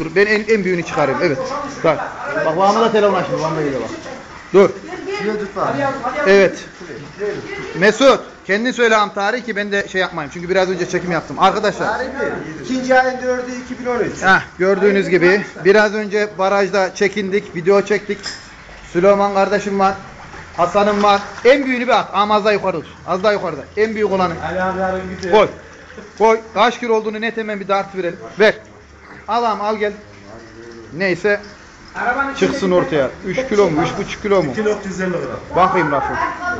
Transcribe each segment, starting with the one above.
Dur ben en, en büyüğünü çıkarayım. Evet. Bak. Bak bana da telefon açtı. Bana da geliyor bak. Dur. Evet. Mesut. Kendin söyle am tarihi ki ben de şey yapmayayım. Çünkü biraz önce çekim yaptım. Arkadaşlar. Tarihi İkinci ayın 4'ü 2013. Heh, gördüğünüz gibi biraz önce barajda çekindik, video çektik. Süleyman kardeşim var. Hasan'ım var. En büyüğünü bir at. Ama az daha yukarıda. tut. Az daha yukarıda. En büyük olanı. Koy. Koy. Kaç kilo olduğunu net hemen bir dart verelim. Ver. Al ağam al gel. Neyse çıksın ortaya. 3 kilo mu? 3,5 kilo mu? Kilo 350 gram. Bakayım Rafı.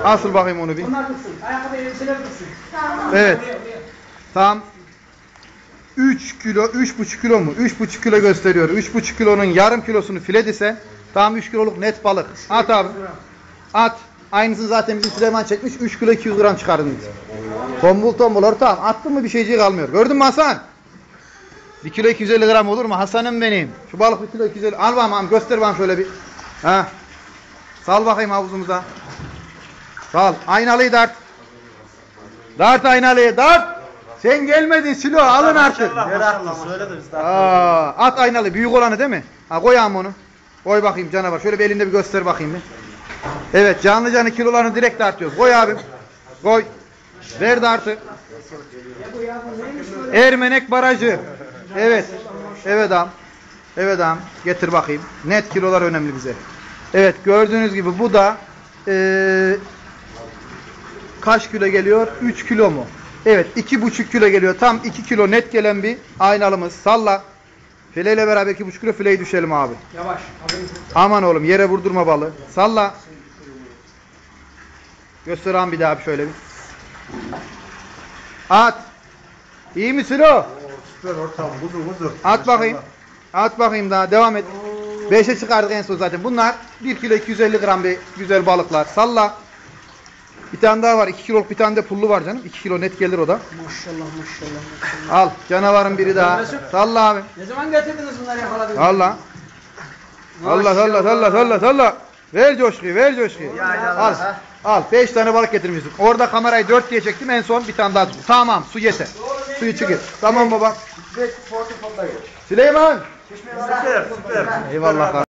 Asıl bakayım onu bir. Bunlar dursun. Ayakkabı elbiseler dursun. Evet. Tam 3 kilo, 3,5 kilo mu? 3,5 kilo gösteriyor. 3,5 kilonun yarım kilosunu file desen tam 3 kiloluk net balık. At abi. At. Aynısını zaten bizim Süleyman çekmiş. 3 kilo 200 gram çıkardın biz. Tombul tombul ortağım. Attın mı bir şeyciği kalmıyor. Gördün mü Hasan? 1 kilo 250 gram olur mu? Hasan'ım benim. Şu balık 1 kilo 250. Al bakalım ağam, göster bana şöyle bir. Ha. Sal bakayım havuzumuza. Sal. Aynalıyı dart. Dart aynalıyı dart. Sen gelmedin Silo alın artık. Meraklı söyledim işte. Aa, at aynalı büyük olanı değil mi? Ha koy onu. Koy bakayım canavar. Şöyle bir elinde bir göster bakayım bir. Evet canlı canlı kilolarını direkt dartıyoruz. Koy abim. Koy. Ver dartı. Ermenek Barajı. Evet. Evet ağam. Evet ağam. Getir bakayım. Net kilolar önemli bize. Evet gördüğünüz gibi bu da eee kaç kilo geliyor? 3 kilo mu? Evet 2,5 kilo geliyor. Tam 2 kilo net gelen bir aynalımız. Salla. Fileyle beraber 2,5 kilo fileyi düşelim abi. Yavaş. Aman oğlum yere vurdurma balı. Salla. Göster bir daha bir şöyle bir. At. İyi misin o? Süper ortam buzu buzu. At bakayım. At bakayım daha devam et. 5'e çıkardık en son zaten. Bunlar 1 kilo 250 gram bir güzel balıklar. Salla. Bir tane daha var. 2 kiloluk bir tane de pullu var canım. 2 kilo net gelir o da. Maşallah maşallah. maşallah. Al canavarın biri daha. Salla abi. Ne zaman getirdiniz bunları yakaladınız? Salla. Salla salla salla salla salla. Ver coşkuyu ver coşkuyu. Al. Al 5 tane balık getirmişsin. Orada kamerayı 4 diye çektim en son bir tane daha. Tamam su yeter. Suyu çıkır. Tamam baba. Portafonda gel. Süleyman. Süper süper. Eyvallah.